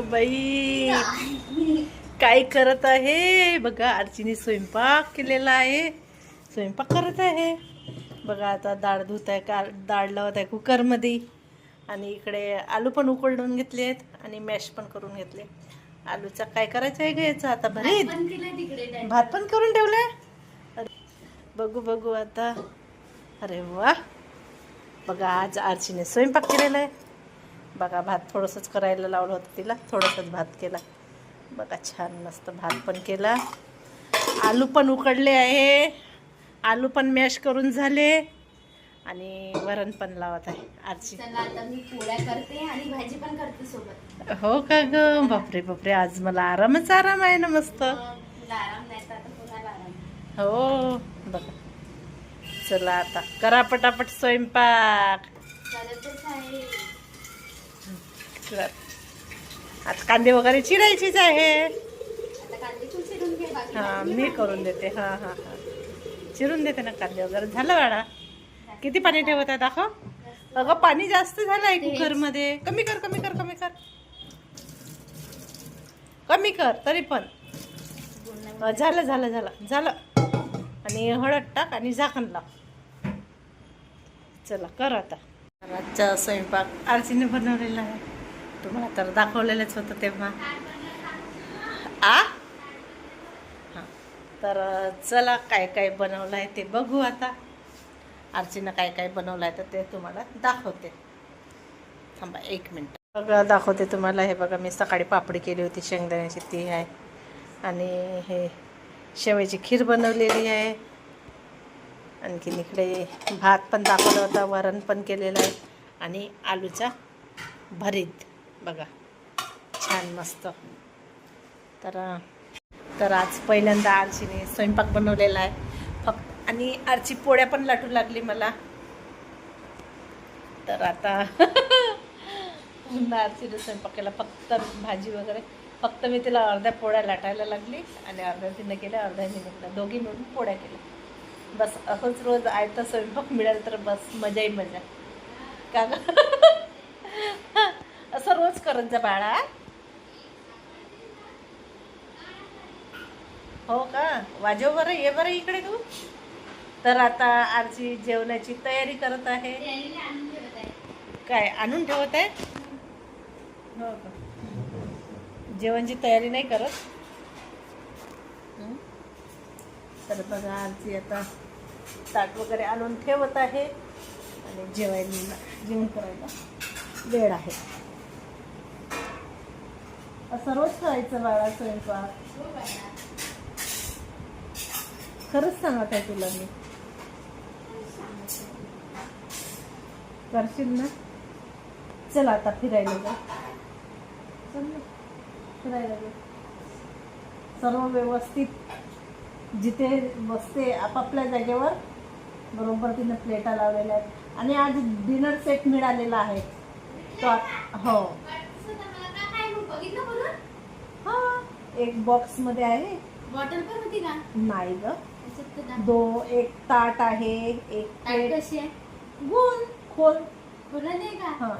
बाई. काय करत आहे? बघा आरचीने स्वयंपाक केलेला आहे. स्वयंपाक करत आहे. बघा आता डाळ धुत आहे का डाळ लावत आहे कुकरमध्ये. आणि इकडे आलू पण उकळून घेतले आहेत आणि मॅश पण करून घेतले. आलूचा काय करायचं आहे घ्यायचं आता भरीत. भात पण करून ठेवलाय? अरे, बघू बघू आता. अरे वा. बघा आज आरचीने स्वयंपाक केलेला आहे. बघा भात थोडंसंच करायला लावलं होतं तिला. थोडंसंच भात केला. बघा छान मस्त भात पण केला. आलू पण उकडले आहे. आलू पण मॅश करून झाले. आणि वरण पण लावत आहे आरची. चला आता मी पोळ्या करते आणि भाजी पण करते सोबत. हो का ग? बापरे बापरे आज मला आरामच आराम आहे ना मस्त. आराम नाही तर आराम हो बघा. चला आता करा पटापट स्वयंपाक. चला. आता कांदे वगैरे चिरायचीच आहे. हा मी. करून देते. हा हा हा. चिरून देते ना कांदे वगैरे. झालं वाडा किती पाणी ठेवत आहे दाखव. अगं पाणी जास्त झालं आहे. कुकरमध्ये. कमी कर कमी कर कमी कर. कमी कर तरी पण. झालं झालं झालं झालं. आणि हळद टाक आणि झाकण लाव. चला कर आता. आजचा स्वयंपाक. आरतीने बनवलेला आहे. तुम्हाला तर दाखवलेलंच होतं तेव्हा. आ? हां. तर चला काय काय बनवलं आहे ते बघू आता. आरचीनं काय काय बनवलं आहे तर ते तुम्हाला दाखवते. थांबा एक मिनटं. बघा दाखवते तुम्हाला. हे बघा मी सकाळी पापडी केली होती शेंगदाण्याची ती आहे. आणि हे शेवयाची खीर बनवलेली आहे. आणखीन इकडे भात पण दाखवला होता वरण पण केलेलं आहे. आणि आलूचा भरीत. बघा. छान मस्त. तर तर आज पहिल्यांदा आरशीने स्वयंपाक बनवलेला आहे. फक्त आणि आरची पोळ्या पण लाटू लागली मला. तर आता पुन्हा स्वयंपाक केला. फक्त भाजी वगैरे. फक्त मी तिला अर्ध्या पोळ्या लाटायला लागली आणि अर्ध्या तिनं केल्या अर्ध्या मी केल्या दोघी मिळून पोळ्या केल्या. बस असंच रोज आयता स्वयंपाक मिळाल तर बस मजाही मजा. का करत जा बाळा? हो का? वाजव बरं ये बरं इकडे तू. तर आता आरची जेवणाची तयारी करत आहे. काय आणून ठेवत आहे? हो का? जेवणची तयारी नाही करत? तर बघा आरची आता ताट वगैरे आणून ठेवत आहे. आणि जेवायला जेवण करायला वेळ आहे. असं रोज करायचं बाळा स्वयंपाक. खरंच सांगत आहे तुला मी. करशील ना? चल आता फिरायला जा. फिरायला जा. सर्व व्यवस्थित जिथे बसते आपापल्या जागेवर बरोबर तिने प्लेटा लावलेल्या आहेत. आणि आज डिनर सेट मिळालेला आहे. तो हो सुद्धा मला का काय मग बघितलं बोलून हा एक बॉक्समध्ये आहे. बॉटल पण होती का? नाही ग. तर. दो एक ताट आहे एक ताट प्लेट. कशी आहे? गोल खोल. बोला नाही का? हा.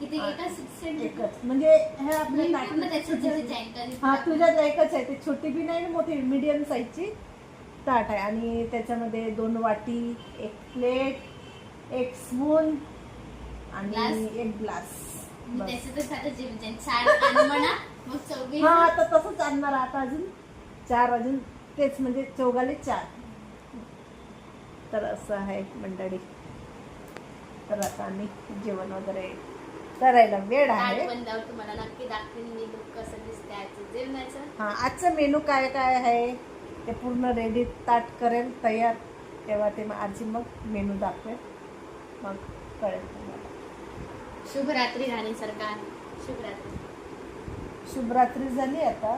किती एकच म्हणजे हे आपले हा एकच आहे. ते छोटी बी नाही मोठी मीडियम साईजची ताट आहे. आणि त्याच्यामध्ये दोन वाटी एक प्लेट एक स्पून आणि? एक ग्लास मी त्याच्यातच आता जेवण जाईन चार आणि म्हणा. मग चौघी हा आता तसंच आणणार आता अजून. चार अजून. तेच म्हणजे चौघाले चार. तर असं आहे मंडळी. तर आता आम्ही जेवण वगैरे करायला वेळ ताट आहे. बंदावर तुम्हाला नक्की दाखवेन मी लोक कसं दिसते आजचं जेवणाचं. हा आजचं मेनू काय काय आहे? ते पूर्ण रेडी ताट करेल तयार. तेव्हा ते मग आजी मग मेनू दाखवेल. मग कळेल तुम्हाला. शुभरात्री राणी सरकार शुभरात्री. शुभरात्री झाली आता.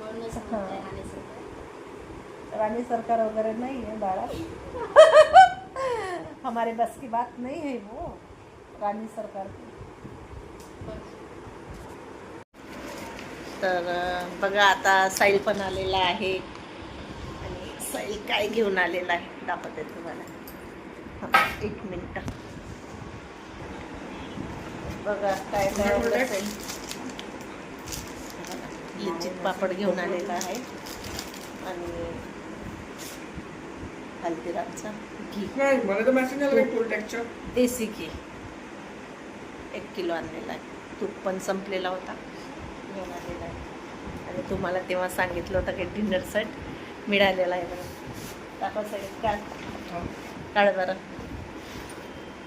राणी सरकार. रानी सरकार वगैरह नहीं है बाळा. हमारे बस की बात नहीं है वो रानी सरकार. की तर बघा आता साईल पण आलेला आहे. आणि साईल काय घेऊन आलेला आहे दाखवते तुम्हाला. हा, एक मिनिट. बघा काय काय आहे लिचित पापड घेऊन आलेला आहे. आणि हल्दीरामचा घी. देसी घी. एक किलो आणलेला आहे. तूप पण संपलेला होता. घेऊन आलेला आहे. आणि तुम्हाला तेव्हा सांगितलं होतं की डिनर सेट मिळालेला आहे बरं दाखव सगळं. काढ. काढ बरं.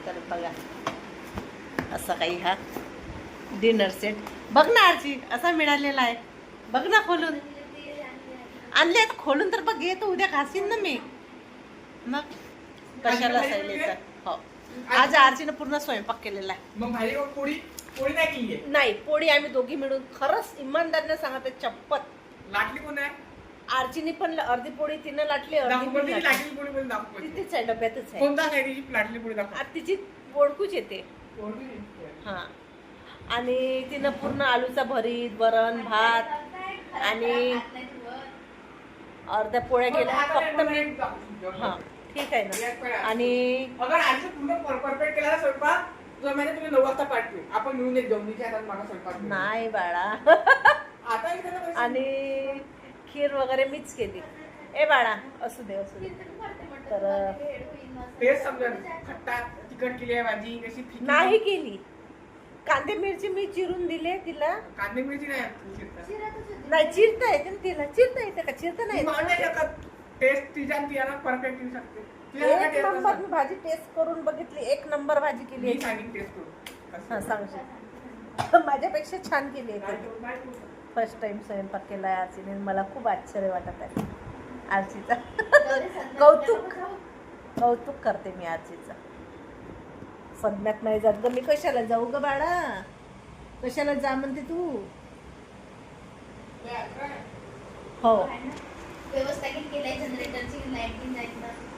तर बघा. असा काही हा डिनर सेट बघ ना आरची असा मिळालेला आहे. बघ ना खोलून. आणले खोलून तर बघ येतो उद्या खासीन ना मी. मग कशाला हो. आज आरचीनं पूर्ण स्वयंपाक केलेला आहे. नाही पोळी आम्ही दोघी मिळून खरंच इमानदारीने सांगते चप्पत लाटली कोण आहे? आरचीने पण अर्धी पोळी तिनं लाटली अर्धी दाखव मी पण लाटली. लाटली पोळी पण दाखव ती तिच आहे डब्यातच आहे. तिची ओळखूच येते. हा. आणि तिनं पूर्ण आलूचा भरीत वरण भात आणि अर्ध्या पोळ्या केल्या. फक्त मी हा ठीक आहे ना. आणि अगर आजचं पूर्ण परफेक्ट केला स्वयंपाक. महिने तुम्ही नऊ वाजता पाठवे आपण मिळून एक जेवणीच्या हातात मला स्वयंपाक करू. नाही बाळा. आता इथे ना पैसे- आणि खीर वगैरे मीच केली. ए बाळा असू दे असू दे. तर तेच समजा खट्टा तिखट केली आहे भाजी कशी फिकी नाही केली. कांदे मिरची मी चिरून दिले तिला. कांदे मिरची नाही. चिरता. नाही चिरता येते ना तिला. चिरता येते का? चिरता नाही? शकत टेस्ट तिच्या आणि तिला परफेक्ट येऊ शकते. तिला एक taste नंबर. मी भाजी टेस्ट करून बघितली. एक नंबर भाजी केली मी आहे. सांगेन टेस्ट करू हा सांगशील माझ्यापेक्षा छान केली आहे फर्स्ट टाइम स्वयंपाक केला आहे आरचीने मला खूप आश्चर्य वाटत आहे. आरचीचा कौतुक. कौतुक करते मी आरचीचा संध्यात नाही जात. ग मी कशाला जाऊ ग बाळा? कशाला जा म्हणते तू? हो. व्यवस्था किती केलाय जनरेटरची लाइट बिन जायचं